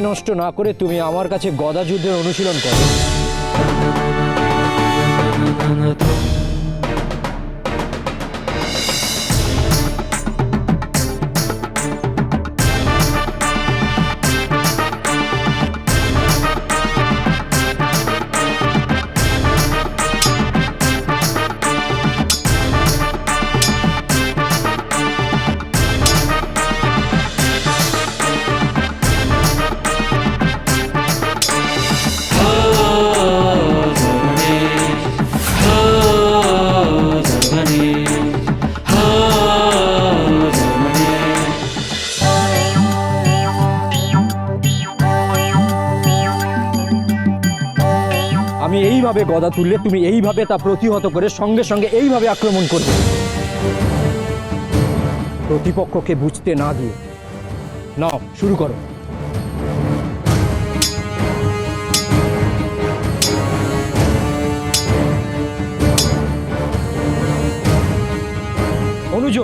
সময় নষ্ট না করে তুমি আমার কাছে গদা যুদ্ধের অনুশীলন করো। আমি এইভাবে গদা তুললে তুমি এইভাবে তা প্রতিহত করে সঙ্গে সঙ্গে এইভাবে আক্রমণ করবে। প্রতিপক্ষকে বুঝতে না দিয়ে। নাও, শুরু করো। অনুজ!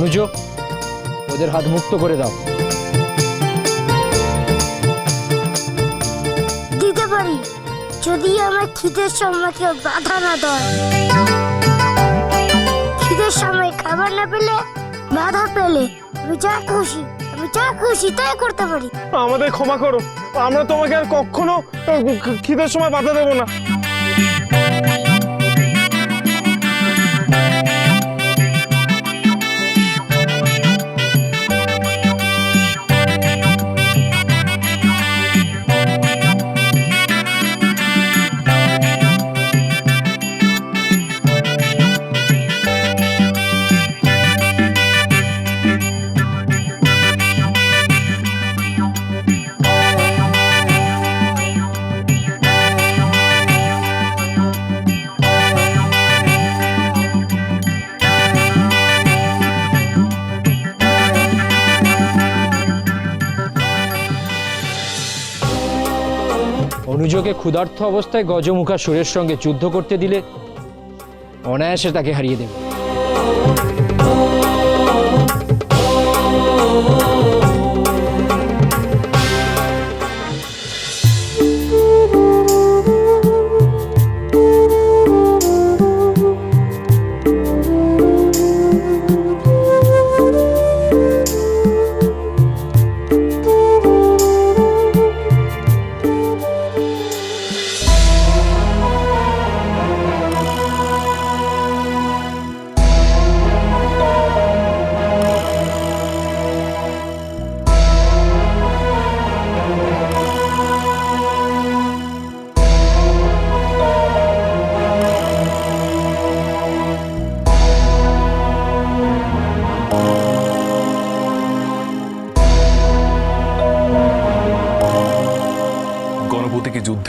অনুজ ওদের হাত মুক্ত করে দাও। দিতে পারি যদি আমার খিদের সময় কেউ বাধা না দেয়। খিদের সময় খাবার না পেলে বাধা পেলে আমি যা খুশি আমি যা খুশি তাই করতে পারি। আমাদের ক্ষমা করো আমরা তোমাকে আর কখনো খিদের সময় বাধা দেবো না। অনুজকে ক্ষুধার্থ অবস্থায় গজমুখা সুরের সঙ্গে যুদ্ধ করতে দিলে অনায়াসে তাকে হারিয়ে দেবে।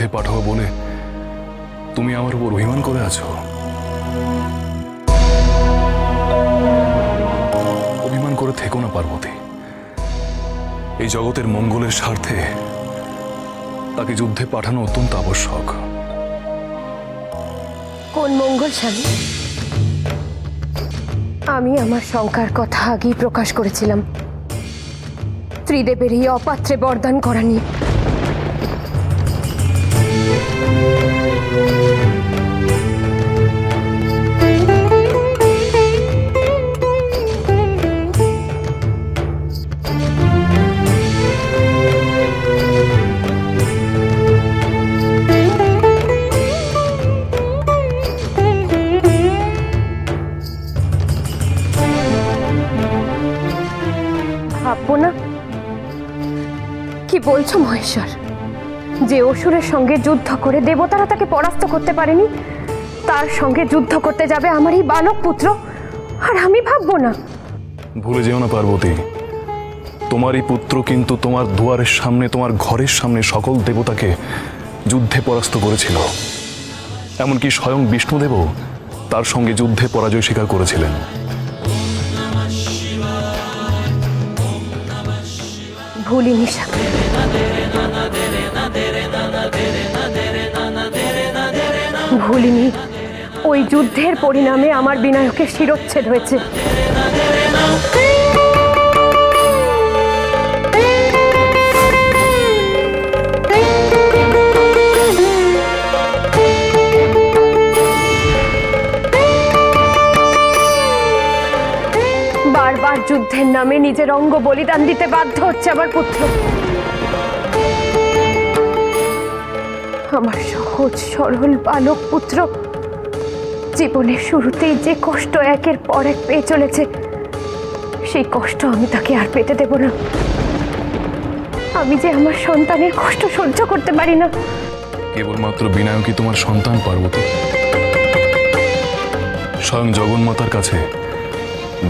যুদ্ধে পাঠাবো বলে তুমি আমার উপর অভিমান করে আছো। অভিমান করে থেকো না, পার্বতী। এই জগতের মঙ্গলের স্বার্থে তাকে যুদ্ধে পাঠানো অত্যন্ত আবশ্যক। কোন মঙ্গল স্বামী? আমি আমার শঙ্কার কথা আগেই প্রকাশ করেছিলাম। ত্রিদেবের এই অপাত্রে বরদান করা নিয়ে। বলছো মহেশ্বর? যে অসুরের সঙ্গে যুদ্ধ করে দেবতারা তাকে পরাস্ত করতে পারেনি তার সঙ্গে যুদ্ধ করতে যাবে আমার এই বালক পুত্র আর আমি ভাববো না। ভুলে যেও না পার্বতী। তোমারই পুত্র কিন্তু তোমার দুয়ারের সামনে তোমার ঘরের সামনে সকল দেবতাকে যুদ্ধে পরাস্ত করেছিল। এমনকি স্বয়ং বিষ্ণুদেবও তার সঙ্গে যুদ্ধে পরাজয় স্বীকার করেছিলেন। ভুলিনি সাক্ষী। ভুলিনি। ওই যুদ্ধের পরিণামে আমার বিনায়কের শিরোচ্ছেদ হয়েছে। বারবার যুদ্ধের নামে নিজের অঙ্গ বলিদান দিতে বাধ্য হচ্ছে আমার পুত্র। আমার সহজ, সরল বালক পুত্র। জীবনের শুরুতেই যে কষ্ট একের পর এক পেয়ে চলেছে, সেই কষ্ট আমি তাকে আর পেতে দেব না। আমি যে আমার সন্তানের কষ্ট সহ্য করতে পারি না। কেবলমাত্র বিনায়কই তোমার সন্তান, পার্বতী। স্বয়ং জগন্মাতার কাছে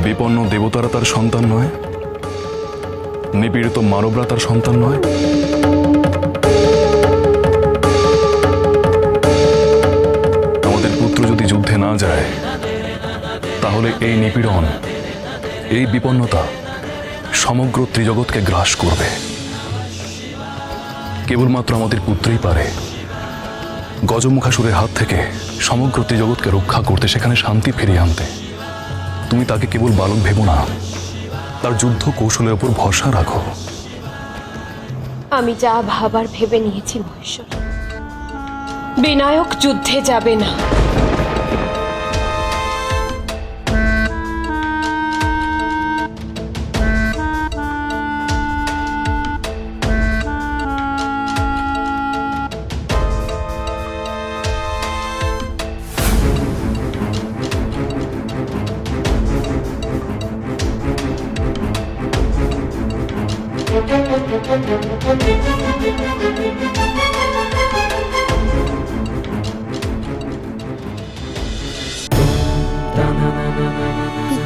বিপন্ন দেবতারা তার সন্তান নয়, নিপীড়িত মানবরা তার সন্তান নয়। পুত্র যদি যুদ্ধে না যায়, তাহলে এই নিপীড়ন, এই বিপন্নতা সমগ্র ত্রিজগৎকে গ্রাস করবে। কেবলমাত্র আমাদের পুত্রই পারে। গজমুখাসুরের হাত থেকে সমগ্র ত্রিজগৎকে রক্ষা করতে, সেখানে শান্তি ফিরিয়ে আনতে। তুমি তাকে কেবল বালক ভেবো না, তার যুদ্ধ কৌশলের ওপর ভরসা রাখো। আমি যা ভাবার ভেবে নিয়েছি মহেশ্বর। বিনায়ক যুদ্ধে যাবে না।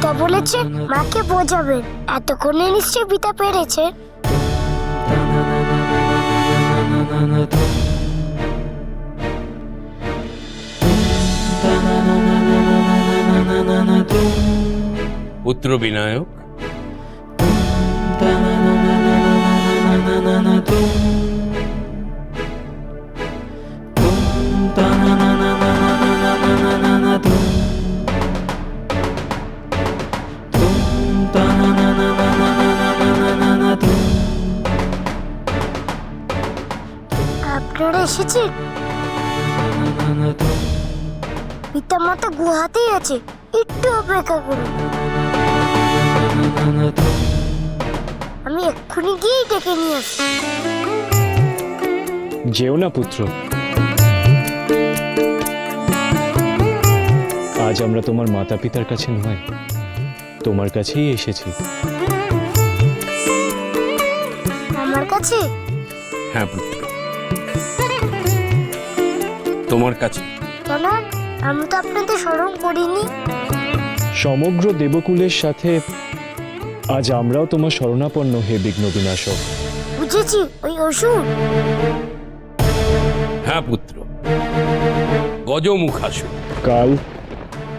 পিতা বলেছে মাকে বোঝাবেন। এতক্ষণে নিশ্চয়ই পিতা পেরেছে। পুত্র বিনায়ক। আপনারা এসেছেন পিতা মাতা গুহাতেই আছে একটু অপেক্ষা করুন। আমি এক্ষুনি গিয়েই ডেকে নিয়ে আসি। যেও না পুত্র। আজ আমরা তোমার মাতা পিতার কাছে নয় তোমার কাছেই এসেছি। আমার কাছে? হ্যাঁ পুত্র। তোমার কাছে। কেন আমি তো আপনাদের স্মরণ করিনি। সমগ্র দেবকুলের সাথে আজ আমরাও তোমার শরণাপন্ন হে বিঘ্ন বিনাশক। বুঝেছি ওই অসুর। হ্যাঁ পুত্র। গজমুখাসুর। কাল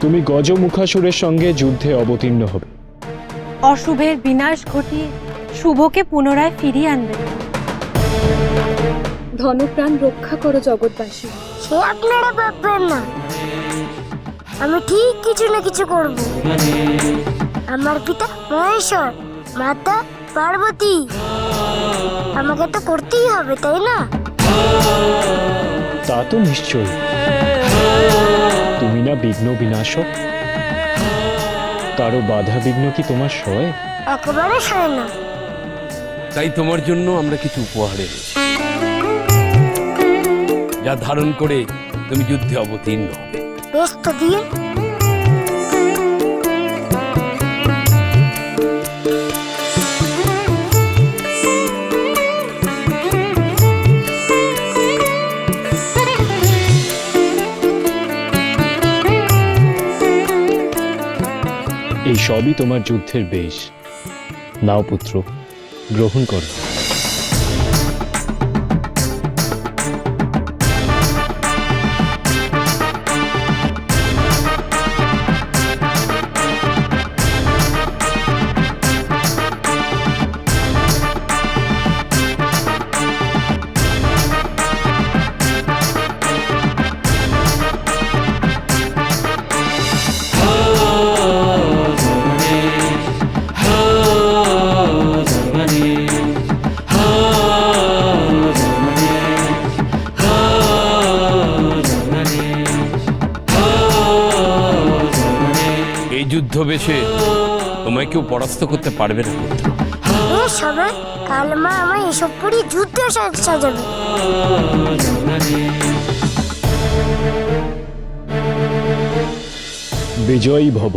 তুমি গজমুখাসুরের সঙ্গে যুদ্ধে অবতীর্ণ হবে। অশুভের বিনাশ ঘটিয়ে শুভকে পুনরায় ফিরিয়ে আনবে। ধনপ্রাণ রক্ষা করো জগৎবাসী। সে আপনারা ভাববেন না। আমি ঠিক কিছু না কিছু করব। আমার পিতা মহেশ্বর মাতা পার্বতী। আমাকে তো করতেই হবে তাই না? তা তো নিশ্চয় তুমি না বিঘ্ন বিনাশক? কারও বাধা বিঘ্ন কি তোমার সয়? একেবারে সয় না। তাই তোমার জন্য আমরা কিছু উপহার এনেছি। যা ধারণ করে তুমি যুদ্ধে অবতীর্ণ হবে। বেশ তো দিয়ে এই সবই তোমার যুদ্ধের বেশ। নাও পুত্র গ্রহণ করো। যুদ্ধ বেশে তোমায় কেউ পরাস্ত করতে পারবে না। সবাই কাল মা আমায় এসব পরি যুদ্ধ সাজাবে। বিজয়ী ভব